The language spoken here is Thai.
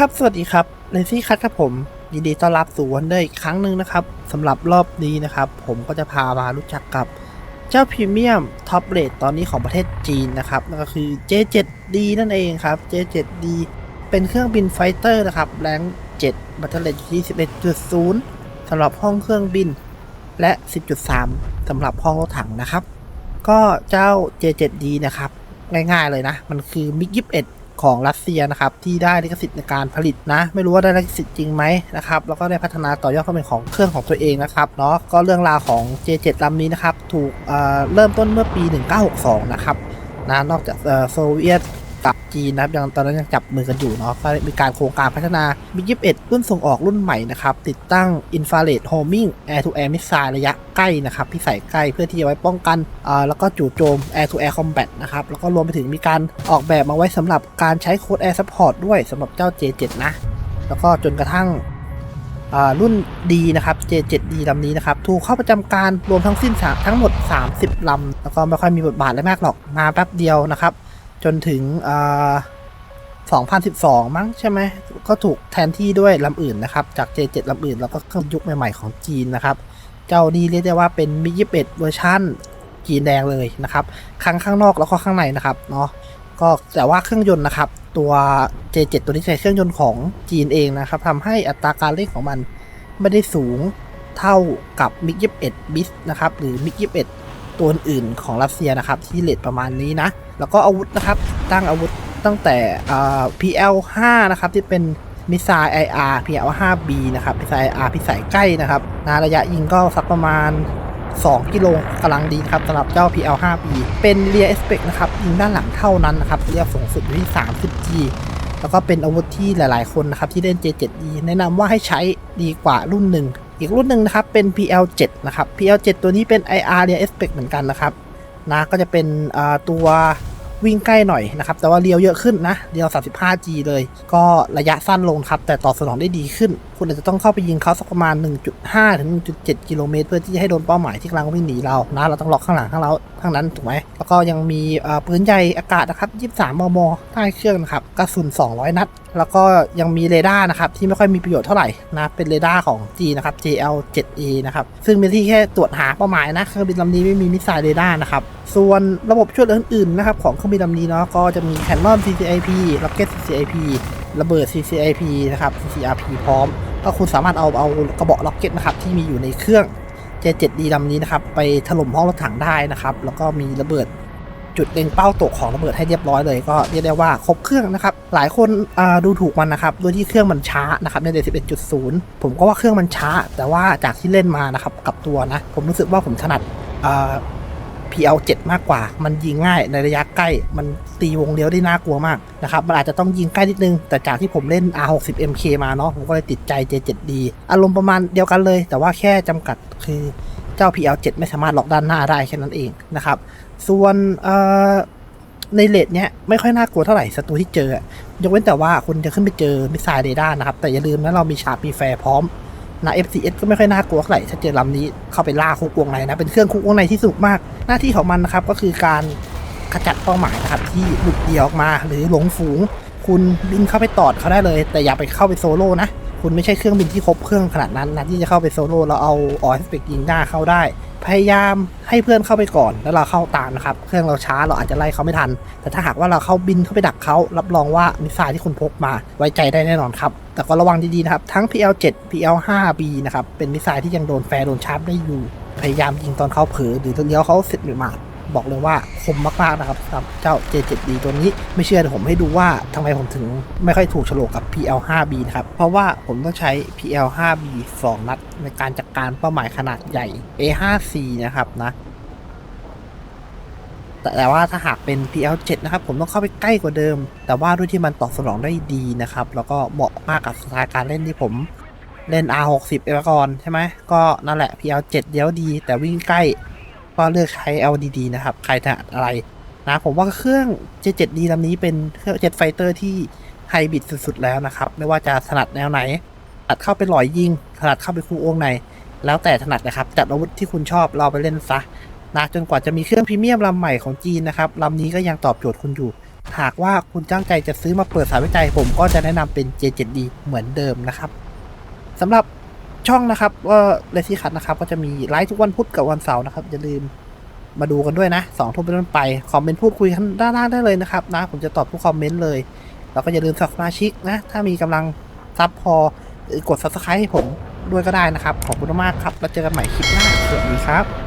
ครับ สวัสดีครับเลซี่คัทครับผมยินดีต้อนรับสู่วันเดอร์อีกครั้งหนึ่งนะครับสำหรับรอบนี้นะครับ ผมก็จะพามารู้จักกับเจ้าพรีเมียมท็อปเรทตอนนี้ของประเทศจีนนะครับนั่นก็คือ J7D นั่นเองครับ J7D เป็นเครื่องบินไฟเตอร์นะครับแรง7บัตเตอร์เลที่11.0สำหรับห้องเครื่องบิน และ 10.3สำหรับห้องรถถังนะครับ ก็เจ้า J7D นะครับง่ายๆเลยนะ มันคือมิก21 ของรัสเซียนะครับที่ได้ลิขสิทธิ์ในการผลิตนะ ไม่รู้ว่าได้ลิขสิทธิ์จริงไหมนะครับแล้วก็ได้พัฒนาต่อยอดเข้าเป็นของเครื่องของตัวเองนะครับเนาะก็เรื่องราวของ J7 ลำนี้นะครับถูกเออเริ่มต้นเมื่อปี 1962 นะครับนะนอกจากโซเวียต กับจีนนะครับยังตอนนั้นยังจับมือกันอยู่เนาะก็มีการโครงการพัฒนามิก21 รุ่นส่งออกรุ่นใหม่นะครับติดตั้ง Infrared Homing Air to Air Missile ระยะใกล้นะครับที่ใส่ใกล้เพื่อที่จะไว้ป้องกันอ่าแล้วก็จู่โจม Air to Air Combat นะครับแล้วก็รวมไปถึงมีการออกแบบมาไว้สำหรับการใช้โค้ด Air Support ด้วยสำหรับเจ้า J7 นะ แล้วก็จนกระทั่งรุ่น D นะครับ J7D ลำนี้นะครับ ถูกเข้าประจำการรวมทั้งสิ้นสามทั้งหมด 30 ลำ แล้วก็ไม่ค่อยมีบทบาทอะไรมากหรอก มาแป๊บเดียวนะครับ จนถึงอ่า2012 มั้งใช่ไหม ก็ถูกแทนที่ด้วยลำอื่นนะครับ จาก J7 ลำอื่น แล้วก็เครื่องยุคใหม่ๆของจีนนะครับ เจ้านี้เรียกได้ว่าเป็นมิ21เวอร์ชันจีนแดงเลยนะครับข้างข้างนอกแล้วก็ข้างในนะครับเนาะก็แต่ว่าเครื่องยนต์นะครับ ตัว J7 ตัวนี้ใช้เครื่องยนต์ของจีนเองนะครับทำให้อัตราการเร่งของมันไม่ได้สูงเท่ากับมิก21บิสนะครับหรือมิก21ตัวอื่นของรัสเซียนะครับที่เลทประมาณนี้นะ แล้วก็อาวุธนะครับ ตั้งอาวุธตั้งแต่ PL5 นะครับ ที่เป็นมิสไซล์ IR PL5B นะครับมิสไซล์ IR พิสัยใกล้นะครับนะระยะยิงก็สักประมาณ 2 กิโลกำลังดีครับสำหรับเจ้า PL5B เป็น Rear Aspect นะครับ ยิงด้านหลังเท่านั้นนะครับ เรียกสูงสุดอยู่ที่ 30G แล้วก็เป็นอาวุธที่หลาย ๆ คนนะครับ ที่เล่น J7E แนะนำว่าให้ใช้ดีกว่ารุ่นหนึ่งอีกรุ่นหนึ่งนะครับเป็น PL7 นะครับ PL7 ตัวนี้เป็น IR Rear Aspect เหมือนกันนะครับ นะก็จะเป็นตัววิ่งใกล้หน่อยนะครับ แต่ว่าเลี้ยวเยอะขึ้นนะเลี้ยว 35G เลย ก็ระยะสั้นลงครับ แต่ตอบสนองได้ดีขึ้น คุณอาจจะต้องเข้าไปยิงเขาสักประมาณ 1.5 ถึง 1.7 กิโลเมตร เพื่อที่จะให้โดนเป้าหมายที่กำลังวิ่งหนีเรานะ เราต้องล็อกข้างหลังข้างเรา ข้งนั้นถูกไหมแล้วก็ยังมีปืนใหญ่อากาศนะครับ 23 มม ใต้เครื่องนะครับกระสุน 200 นัด แล้วก็ยังมีเรดาร์นะครับที่ไม่ค่อยมีประโยชน์เท่าไหร่นะเป็นเรดาร์ของ G นะครับ JL7A นะครับซึ่งเป็นที่แค่ตรวจหาเป้าหมายนะเครื่องบินลำนี้ไม่มีมิสไซล์เรดาร์นะครับส่วนระบบช่วยเหลืออื่นๆนะครับของเครื่องบินลำนี้เนาะก็จะมี Cannon CCIP Rocket CCIP ระเบิด CCIP นะครับ CCRP พร้อม ก็คุณสามารถเอาเอากระบอกล็อกเก็ตนะครับที่มีอยู่ในเครื่อง J7D ลำนี้นะครับ ไปถล่มห้องรถถังได้นะครับ แล้วก็มีระเบิดจุดเล็งเป้าตกของระเบิดให้เรียบร้อยเลยก็เรียกได้ว่าครบเครื่องนะครับ หลายคนอ่าดูถูกมันนะครับด้วยที่เครื่องมันช้านะครับในเด11.0ผมก็ว่าเครื่องมันช้า แต่ว่าจากที่เล่นมานะครับกับตัวนะ ผมรู้สึกว่าผมถนัดอ่า PL7 มากกว่า มันยิงง่ายในระยะใกล้ มันตีวงเลี้ยวได้น่ากลัวมากนะครับ มันอาจจะต้องยิงใกล้นิดนึง แต่จากที่ผมเล่น R60 MK มาเนาะ ผมก็เลยติดใจ J7D อารมณ์ประมาณเดียวกันเลย แต่ว่าแค่จำกัดคือเจ้า PL7 ไม่สามารถล็อกด้านหน้าได้แค่นั้นเองนะครับ ส่วนเอ่อในเลดเนี้ยไม่ค่อยน่ากลัวเท่าไหร่ศัตรูที่เจอ ยกเว้นแต่ว่าคุณจะขึ้นไปเจอมิสไซล์เรดาร์นะครับ แต่อย่าลืมนะเรามีชาร์ปีแฟร์พร้อม นะ FCS ก็ไม่ค่อยน่ากลัวเท่าไหร่ถ้าเจอลำนี้เข้าไปล่าคุกวงในนะ เป็นเครื่องคุกวงในที่สนุกมาก หน้าที่ของมันนะครับก็คือการขจัดเป้าหมายนะครับที่หลุดเดี่ยวออกมา หรือหลงฝูง คุณบินเข้าไปตอดเขาได้เลย แต่อย่าไปเข้าไปโซโล่นะ คุณไม่ใช่เครื่องบินที่ครบเครื่องขนาดนั้นนะที่จะเข้าไปโซโล่แล้วเอาออสเปกยิงหน้าเข้าได้ พยายามให้เพื่อนเข้าไปก่อน แล้วเราเข้าตามนะครับ เครื่องเราช้าเราอาจจะไล่เขาไม่ทัน แต่ถ้าหากว่าเราเข้าบินเข้าไปดักเขารับรองว่ามิสไซล์ที่คุณพกมาไว้ใจได้แน่นอนครับ แต่ก็ระวังดีๆนะครับ ทั้ง PL7 PL5B นะครับ เป็นมิสไซล์ที่ยังโดนแฟร์โดนชาร์ปได้อยู่ พยายามยิงตอนเขาเผลอหรือตอนเลี้ยวเขาเสร็จหมาด บอกเลยว่าคมมากๆนะครับสำหรับเจ้า J7D ตัวนี้ไม่เชื่อเดี๋ยวผมให้ดูว่าทำไมผมถึงไม่ค่อยถูกโฉลกกับ PL5B นะครับ เพราะว่าผมต้องใช้ PL5B 2 นัดในการจัดการเป้าหมายขนาดใหญ่ A5C นะครับนะแต่ว่าถ้าหากเป็น PL7 นะครับ ผมต้องเข้าไปใกล้กว่าเดิม แต่ว่าด้วยที่มันตอบสนองได้ดีนะครับ แล้วก็เหมาะมากกับสไตล์การเล่นที่ผมเล่น R60 ไปก่อนใช่ไหมก็นั่นแหละ PL7 เดียวดี แต่วิ่งใกล้ ก็เลือกใช้ LDD นะครับ ใครถนัดอะไรนะผมว่าเครื่อง J7D ลำนี้เป็นเครื่อง Jet Fighter ที่ไฮบริดสุดๆแล้วนะครับ ไม่ว่าจะถนัดแนวไหนถนัดเข้าไปหลอยยิงถนัดเข้าไปคู่วงในแล้วแต่ถนัดนะครับ จัดอาวุธที่คุณชอบเราไปเล่นซะนะจนกว่าจะมีเครื่องพรีเมียมลำใหม่ของจีนนะครับลำนี้ก็ยังตอบโจทย์คุณอยู่ หากว่าคุณจ้างใจจะซื้อมาเปิดสายวิจัย ผมก็จะแนะนำเป็น J7D เหมือนเดิมนะครับสำหรับ ช่องนะครับว่าเลซี่คัทนะครับ ก็จะมีไลฟ์ทุกวันพุธกับวันเสาร์นะครับ อย่าลืมมาดูกันด้วยนะสองทุ่มเป็นต้นไป คอมเมนต์พูดคุยกันด้านล่างได้เลยนะครับนะ ผมจะตอบทุกคอมเมนต์เลย แล้วก็อย่าลืมสับสมาชิกนะ ถ้ามีกำลังซับพอกดซับสไครต์ให้ผมด้วยก็ได้นะครับ ขอบคุณมากครับ แล้วเจอกันใหม่คลิปหน้าสวัสดีครับ